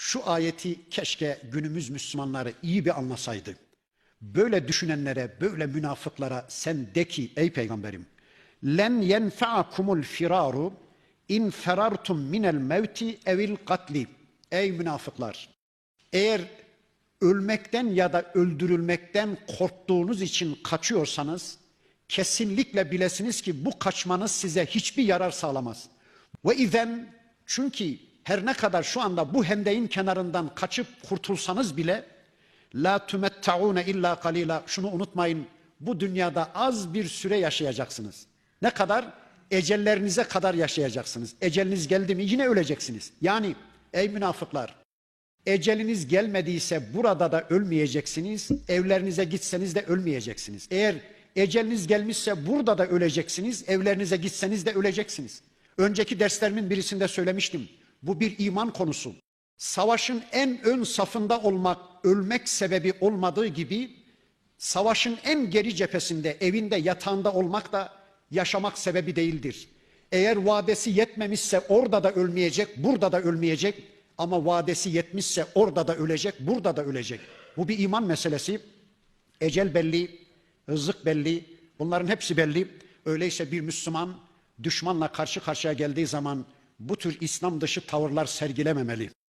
Şu ayeti keşke günümüz Müslümanları iyi bir anlasaydı. Böyle düşünenlere, böyle münafıklara sen de ki ey peygamberim. Len yenfa'akumul firaru in ferartum minel mevti evil katli. Ey münafıklar! Eğer ölmekten ya da öldürülmekten korktuğunuz için kaçıyorsanız kesinlikle bilesiniz ki bu kaçmanız size hiçbir yarar sağlamaz. Ve izen çünkü her ne kadar şu anda bu hendeyin kenarından kaçıp kurtulsanız bile la tumettaune illa kalila şunu unutmayın bu dünyada az bir süre yaşayacaksınız. Ne kadar? Ecellerinize kadar yaşayacaksınız. Eceliniz geldi mi yine öleceksiniz. Yani ey münafıklar Eceliniz gelmediyse burada da ölmeyeceksiniz. Evlerinize gitseniz de ölmeyeceksiniz. Eğer eceliniz gelmişse burada da öleceksiniz. Evlerinize gitseniz de öleceksiniz. Önceki derslerimin birisinde söylemiştim. Bu bir iman konusu. Savaşın en ön safında olmak, ölmek sebebi olmadığı gibi savaşın en geri cephesinde, evinde, yatağında olmak da yaşamak sebebi değildir. Eğer vadesi yetmemişse orada da ölmeyecek, burada da ölmeyecek. Ama vadesi yetmişse orada da ölecek, burada da ölecek. Bu bir iman meselesi. Ecel belli, rızık belli, bunların hepsi belli. Öyleyse bir Müslüman düşmanla karşı karşıya geldiği zaman bu tür İslam dışı tavırlar sergilememeli.